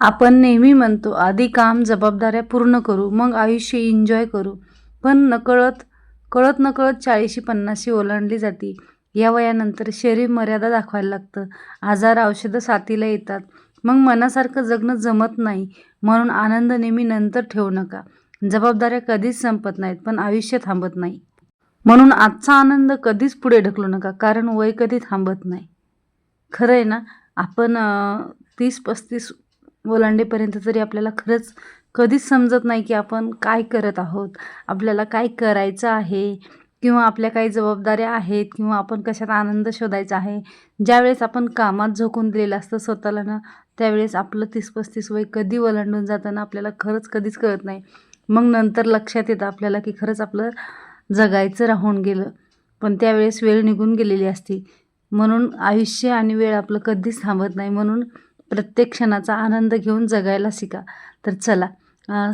आपण नेहमी म्हणतो आधी काम जबाबदाऱ्या पूर्ण करू मग आयुष्य एन्जॉय करू. पण नकळत कळत नकळत चाळीशी पन्नाशी ओलांडली जाते. या वयानंतर शरीर मर्यादा दाखवायला लागतं. आजार औषधं साथीला येतात. मग मनासारखं जगणं जमत नाही. म्हणून आनंद नेहमी नंतर ठेवू नका. जबाबदाऱ्या कधीच संपत नाहीत पण आयुष्य थांबत नाही. म्हणून आजचा आनंद कधीच पुढे ढकलू नका कारण वय कधी थांबत नाही. खरं आहे ना? आपण तीस पस्तीस ओलांडेपर्यंत तरी आपल्याला खरंच कधीच समजत नाही की आपण काय करत आहोत. आपल्याला काय करायचं आहे किंवा आपल्या काही जबाबदाऱ्या आहेत किंवा आपण कशात आनंद शोधायचा आहे. ज्यावेळेस आपण कामात झोकून दिलेलं असतं स्वतःला ना त्यावेळेस आपलं तीस पस्तीस वय कधी ओलांडून जाताना आपल्याला खरंच कधीच कळत नाही. मग नंतर लक्षात येतं आपल्याला की खरंच आपलं जगायचं राहून गेलं. पण त्यावेळेस वेळ निघून गेलेली असती. म्हणून आयुष्य आणि वेळ आपलं कधीच थांबत नाही. म्हणून प्रत्येक क्षणाचा आनंद घेऊन जगायला शिका. तर चला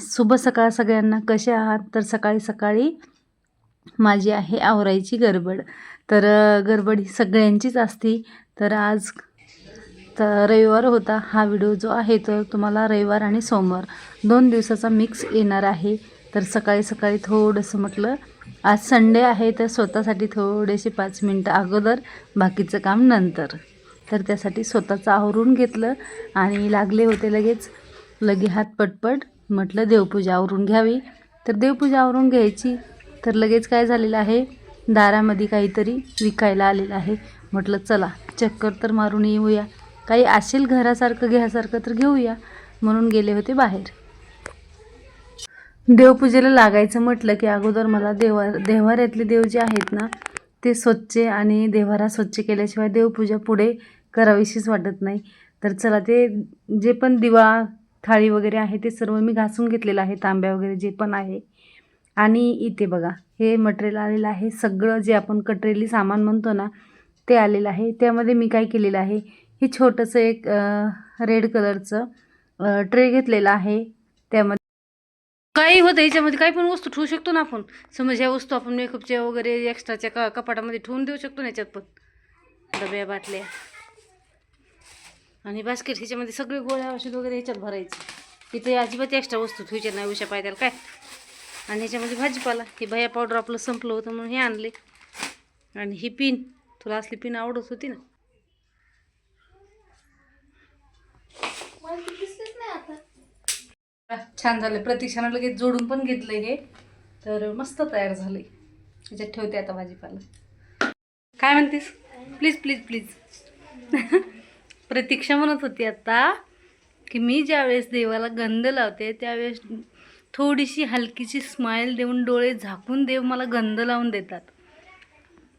शुभ सकाळ सगळ्यांना. कसे आहात? तर सकाळी सकाळी माझी आहे आवरायची गडबड. तर गडबड ही सगळ्यांचीच असती. तर आज तर रविवार होता. हा व्हिडिओ जो आहे तो तुम्हाला रविवार आणि सोमवार दोन दिवसाचा मिक्स येणार आहे. तर सकाळी सकाळी थोडंसं म्हटलं आज संडे आहे तर स्वतःसाठी थोडेसे पाच मिनटं अगोदर बाकीचं काम नंतर. तर त्यासाठी स्वतःचं आवरून घेतलं आणि लागले होते लगेच. लगे हात पटपट म्हटलं देवपूजा आवरून घ्यावी. तर देवपूजा आवरून घ्यायची. तर लगेच काय झालेलं आहे? दारामध्ये काहीतरी विकायला आलेलं आहे. म्हटलं चला चक्कर तर मारून येऊया. काही असेल घरासारखं घ्यासारखं तर घेऊया. म्हणून गेले होते बाहेर. देवपूजेला लागायचं म्हटलं की अगोदर मला देवा देव्हाऱ्यातले देव जे आहेत ना ते स्वच्छ आणि देव्हारा स्वच्छ केल्याशिवाय देवपूजा पुढे करावीशीच वाटत नाही. तर चला ते जे पण दिवा थाळी वगैरे आहे ते सर्व मी घासून घेतलेलं आहे तांब्या वगैरे जे पण आहे. आणि इथे बघा हे मटेरियल आलेलं आहे. सगळं जे आपण कटरेली सामान म्हणतो ना ते आलेलं आहे. त्यामध्ये मी काय केलेलं आहे हे छोटंसं एक रेड कलरचं ट्रे घेतलेलं आहे. त्यामध्ये काही होतं याच्यामध्ये काही पण वस्तू ठेवू शकतो ना आपण. समज ह्या वस्तू आपण मेकअपच्या वगैरे एक्स्ट्राच्या का कपाटामध्ये ठेवून देऊ शकतो ना याच्यात पण. डब्या बाटल्या. आणि बास्केट ह्याच्यामध्ये सगळे गोळ्या औषध वगैरे ह्याच्यात भरायचे. इथे अजिबात एक्स्ट्रा वस्तू ठेवायच्या नाही उशा पायद्याला काय? आणि ह्याच्यामध्ये भाजीपाला हे भया पावडर आपलं संपलं होतं म्हणून हे आणले. आणि ही पिन तुला असली पिन आवडत होती ना? छान झालं. प्रतीक्षानं लगेच जोडून पण घेतलंय हे. तर मस्त तयार झालंय. ह्याच्यात ठेवते आता भाजीपाला. काय म्हणतेस? प्लीज प्लीज प्लीज प्रतीक्षा म्हणत होती आत्ता की मी ज्यावेळेस देवाला गंध लावते त्यावेळेस थोडीशी हलकीशी स्माईल देऊन डोळे झाकून देव मला गंध लावून देतात.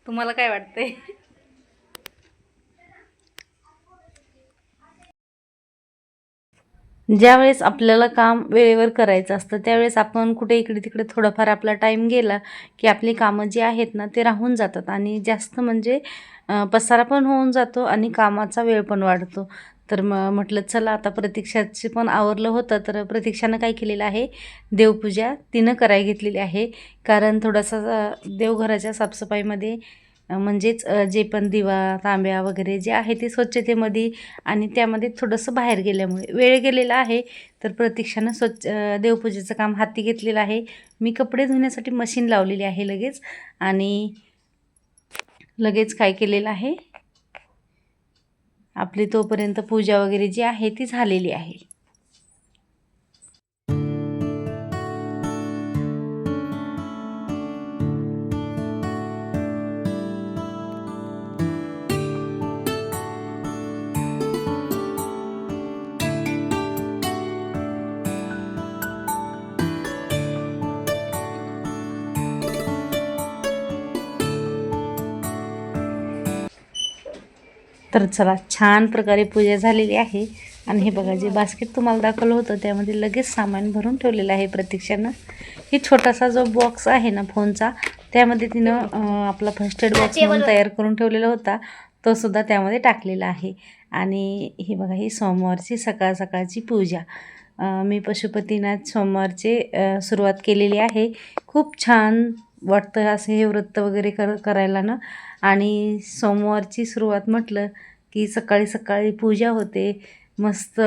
तुम्हाला काय वाटतंय? ज्यावेळेस आपल्याला काम वेळेवर करायचं असतं त्यावेळेस आपण कुठे इकडे तिकडे थोडाफार आपला टाईम गेला की आपली कामं जी आहेत ना ते राहून जातात. आणि जास्त म्हणजे पसारा पण होऊन जातो आणि कामाचा वेळ पण वाढतो. तर मग म्हटलं चला आता प्रतीक्षाचे पण आवरलं होतं तर प्रतीक्षानं काय केलेलं आहे? देवपूजा तिनं कराय घेतलेली आहे. कारण थोडासा देवघराच्या साफसफाईमध्ये म्हणजेच जे पण दिवा तांब्या वगैरे जे आहे ते स्वच्छतेमध्ये आणि त्यामध्ये थोडंसं बाहेर गेल्यामुळे वेळ गेलेला आहे. तर प्रतीक्षानं स्वच्छ देवपूजेचं काम हाती घेतलेलं आहे. मी कपडे धुण्यासाठी मशीन लावलेली आहे लगेच आणि लगेच काय केलेलं आहे? आपली तोपर्यंत पूजा वगैरे जी आहे ती झालेली आहे. तर चला छान प्रकारे पूजा झालेली आहे. आणि हे बघा जे बास्केट तुम्हाला दाखवलं होतं त्यामध्ये लगेच सामान भरून ठेवलेलं आहे प्रतीक्षानं. हे छोटासा जो बॉक्स आहे ना फोनचा त्यामध्ये तिनं आपला फर्स्ट एड बॉक्स म्हणून तयार करून ठेवलेला होता. तो सुद्धा त्यामध्ये टाकलेला आहे. आणि हे बघा ही सोमवारची सकाळ सकाळची पूजा. मी पशुपतीनाथ सोमवारचे सुरुवात केलेली आहे. खूप छान वाटतं असं हे व्रत वगैरे कर करायला ना? आणि सोमवारची सुरुवात म्हटलं की सकाळी सकाळी पूजा होते. मस्त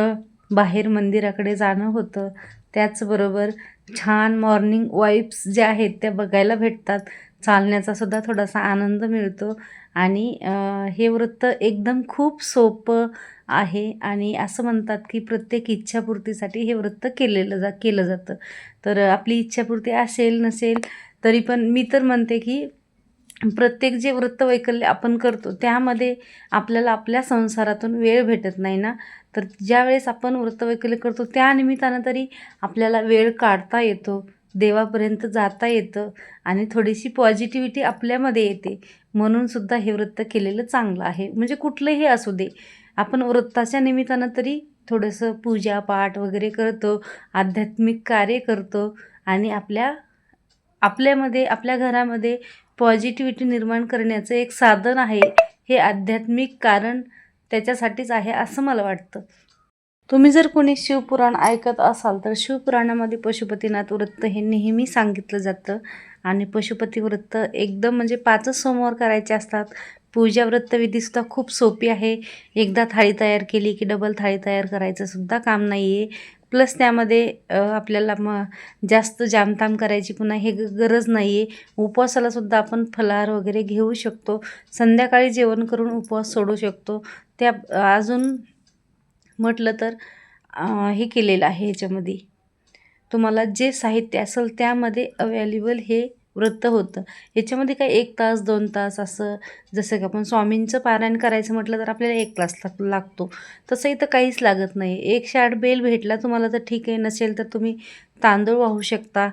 बाहेर मंदिराकडे जाणं होतं. त्याचबरोबर छान मॉर्निंग वाईब्स ज्या आहेत त्या बघायला भेटतात. चालण्याचा सुद्धा थोडासा आनंद मिळतो. आणि हे व्रत एकदम खूप सोपं आहे. आणि असं म्हणतात की प्रत्येक इच्छापूर्तीसाठी हे व्रत केलेलं जा केलं जातं. तर आपली इच्छापूर्ती असेल नसेल तरी पण मी तर म्हणते की प्रत्येक जे वृत्तवैकल्य आपण करतो त्यामध्ये आपल्याला आपल्या संसारातून वेळ भेटत नाही ना? तर ज्यावेळेस आपण वृत्तवैकल्य करतो त्या निमित्तानं तरी आपल्याला वेळ काढता येतो देवापर्यंत जाता येतं आणि थोडीशी पॉझिटिव्हिटी आपल्यामध्ये येते. म्हणून सुद्धा हे वृत्त केलेलं चांगलं आहे. म्हणजे कुठलंही असू दे. आपण वृत्ताच्या निमित्तानं तरी थोडंसं पूजा पाठ वगैरे करतो आध्यात्मिक कार्य करतो आणि आपल्या आपल्यामध्ये आपल्या घरामध्ये पॉझिटिव्हिटी निर्माण करण्याचं एक साधन आहे हे आध्यात्मिक कारण त्याच्यासाठीच आहे असं मला वाटतं. तुम्ही जर कोणी शिवपुराण ऐकत असाल तर शिवपुराणामध्ये पशुपतीनाथ व्रत हे नेहमी सांगितलं जातं. आणि पशुपती व्रत एकदम म्हणजे पाचच सोमवार करायचे असतात. पूजा वृत्तविधीसुद्धा खूप सोपी आहे. एकदा थाळी तयार केली की डबल थाळी तयार करायचं सुद्धा काम नाही आहे प्लस त्यामध्ये आपल्याला मग जास्त जामताम करायची पुन्हा हे ग गरज नाही आहे उपवासालासुद्धा आपण फलाहार वगैरे घेऊ शकतो. संध्याकाळी जेवण करून उपवास सोडू शकतो. त्या अजून म्हटलं तर हे केलेलं आहे ह्याच्यामध्ये तुम्हाला जे साहित्य असेल त्यामध्ये अवेलेबल हे वृत्त होतं. याच्यामध्ये काय एक तास दोन तास असं जसं की आपण स्वामींचं पारायण करायचं म्हटलं तर आपल्याला एक तास लाग लागतो. तसं इथं काहीच लागत नाही. एकशे आठ बेल भेटला तुम्हाला तर ठीक आहे नसेल तर तुम्ही तांदूळ वाहू शकता.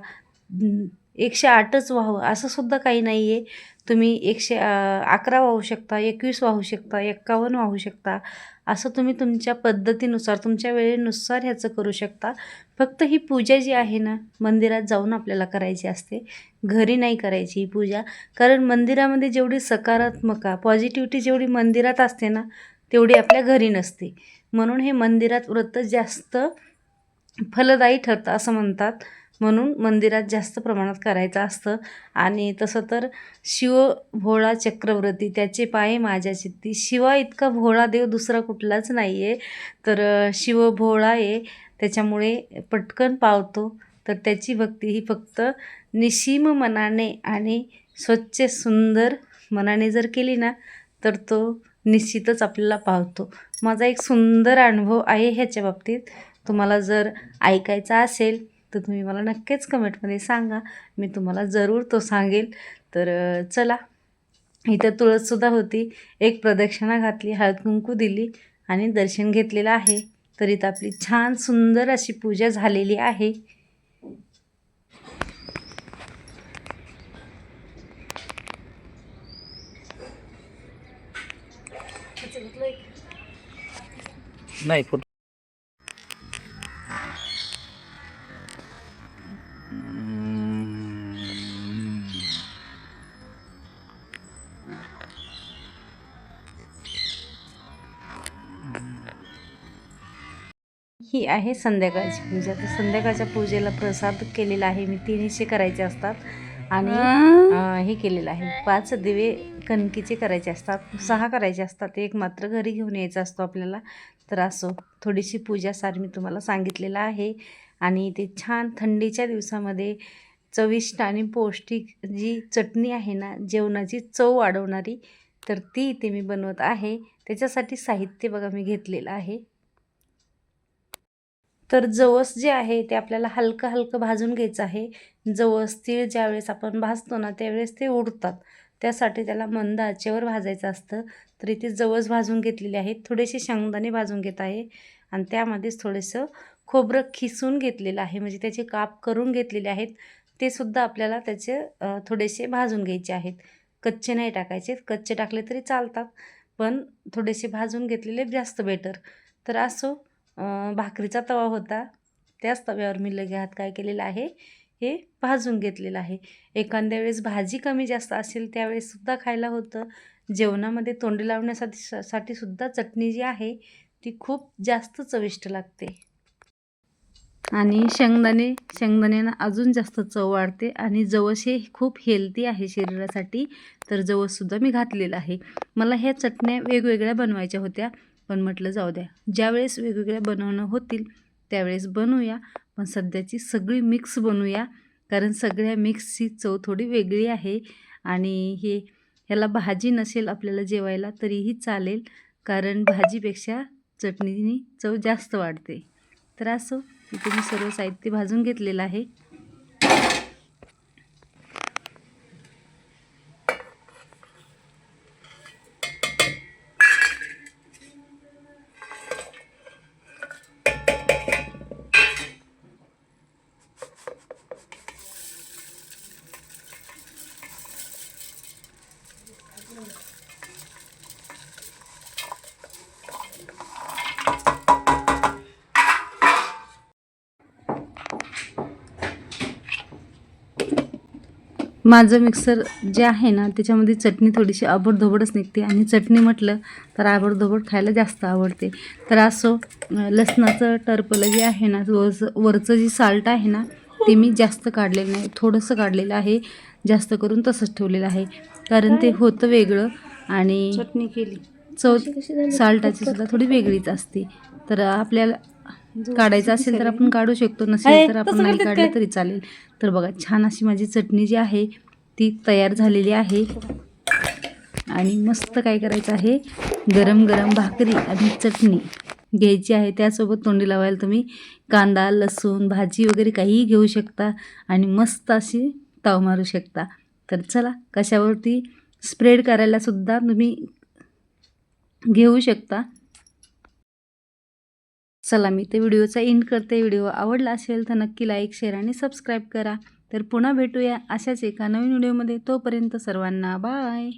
एकशे आठच वाहू असं सुद्धा काही नाही आहे तुम्ही एकशे अकरा वाहू शकता एकवीस वाहू शकता एक्कावन्न वाहू शकता. असं तुम्ही तुमच्या पद्धतीनुसार तुमच्या वेळेनुसार ह्याचं करू शकता. फक्त ही पूजा जी आहे ना मंदिरात जाऊन आपल्याला करायची असते. घरी नाही करायची ही पूजा. कारण मंदिरामध्ये जेवढी सकारात्मका पॉझिटिव्हिटी जेवढी मंदिरात असते ना तेवढी आपल्या घरी नसते. म्हणून हे मंदिरात व्रत जास्त फलदायी ठरतं असं म्हणतात. म्हणून मंदिरात जास्त प्रमाणात करायचं असतं. आणि तसं तर शिव भोळा चक्रवर्ती त्याचे पाय माझ्या चित्ती. शिवा इतका भोळा देव दुसरा कुठलाच नाही आहे तर शिव भोळा आहे त्याच्यामुळे पटकन पावतो. तर त्याची भक्ती ही फक्त निशीम मनाने आणि स्वच्छ सुंदर मनाने जर केली ना तर तो निश्चितच आपल्याला पावतो. माझा एक सुंदर अनुभव आहे ह्याच्या बाबतीत. तुम्हाला जर ऐकायचा असेल तर तुम्ही मला नक्कीच कमेंटमध्ये सांगा. मी तुम्हाला जरूर तो सांगेल. तर चला. इथं तुळससुद्धा होती. एक प्रदक्षिणा घातली हळद कुंकू दिली आणि दर्शन घेतलेलं आहे. तर इथं आपली छान सुंदर अशी पूजा झालेली आहे. नाही ही आहे संध्याकाळची पूजा. तर संध्याकाळच्या पूजेला प्रसाद केलेला आहे. मी तिन्हीशे करायचे असतात. आणि हे? केलेलं आहे. पाच दिवे कणकीचे करायचे असतात. सहा करायचे असतात. एक मात्र घरी घेऊन यायचा असतो आपल्याला. तर असो थोडीशी पूजा सार मी तुम्हाला सांगितलेलं आहे. आणि ते छान थंडीच्या दिवसामध्ये चविष्ट आणि पौष्टिक जी चटणी आहे ना जेवणाची चव वाढवणारी तर ती इथे मी बनवत आहे. त्याच्यासाठी साहित्य बघा मी घेतलेलं आहे. तर जवस जे आहे ते आपल्याला हलकं हलकं भाजून घ्यायचं आहे. जवस तीळ ज्यावेळेस आपण भाजतो ना त्यावेळेस ते उडतात. त्यासाठी त्याला मंद आचेवर भाजायचं असतं. तर इथे जवस भाजून घेतलेले आहेत. थोडेसे शेंगदाणे भाजून घेत आहे. आणि त्यामध्येच थोडंसं खोबरं खिसून घेतलेलं आहे. म्हणजे त्याचे काप करून घेतलेले आहेत. ते सुद्धा आपल्याला त्याचे थोडेसे भाजून घ्यायचे आहेत. कच्चे नाही टाकायचे. कच्चे टाकले तरी चालतात. पण थोडेसे भाजून घेतलेले जास्त बेटर तर असो भाकरीचा तवा होता. त्याच तव्यावर मी लगे हात काय केलेलं आहे हे भाजून घेतलेलं आहे. एखाद्या वेळेस भाजी कमी जास्त असेल त्यावेळेससुद्धा खायला होतं. जेवणामध्ये तोंडी लावण्यासाठी साठी सुद्धा चटणी जी आहे ती खूप जास्त चविष्ट लागते. आणि शेंगदाणे शेंगदाण्यानं अजून जास्त चव वाढते आणि जवस हे खूप हेल्दी आहे शरीरासाठी तर जवससुद्धा मी घातलेलं आहे. मला ह्या चटण्या वेगवेगळ्या बनवायच्या होत्या. पण म्हटलं जाऊ द्या. ज्यावेळेस वेगवेगळ्या बनवणं होतील त्यावेळेस बनवूया. पण सध्याची सगळी मिक्स बनवूया. कारण सगळ्या मिक्सची चव थोडी वेगळी आहे. आणि हे ह्याला भाजी नसेल आपल्याला जेवायला तरीही चालेल. कारण भाजीपेक्षा चटणीनी चव जास्त वाढते. तर असो इथे मी सर्व साहित्य भाजून घेतलेलं आहे. माझं मिक्सर जे आहे ना त्याच्यामध्ये चटणी थोडीशी आबडधोबडच निघते. आणि चटणी म्हटलं तर आबडधोबड खायला जास्त आवडते. तर असो लसणाचं टरपलं जे आहे ना वरचं वरचं जी साल्ट आहे ना ते मी जास्त काढलेलं नाही. थोडंसं काढलेलं आहे. जास्त करून तसंच ठेवलेलं आहे. कारण ते होतं वेगळं आणि चटणी केली. चव साल्टाची सुद्धा थोडी वेगळीच असते. तर आपल्याला काढायचं असेल तर आपण काढू शकतो. नसेल तर आपण नाही काढलं? तरी चालेल. तर बघा छान अशी माझी चटणी जी आहे ती तयार झालेली आहे. आणि मस्त काय करायचं आहे गरम गरम भाकरी आणि चटणी घ्यायची आहे. त्यासोबत तोंडी लावायला तुम्ही कांदा लसूण भाजी वगैरे काहीही घेऊ शकता आणि मस्त अशी ताव मारू शकता. तर चला कशावरती स्प्रेड करायला सुद्धा तुम्ही घेऊ शकता. चला मी ते व्हिडिओचा एंड करते. व्हिडिओ आवडला असेल तर नक्की लाईक शेअर आणि सबस्क्राईब करा. तर पुन्हा भेटूया अशाच एका नवीन व्हिडिओमध्ये. तोपर्यंत सर्वांना बाय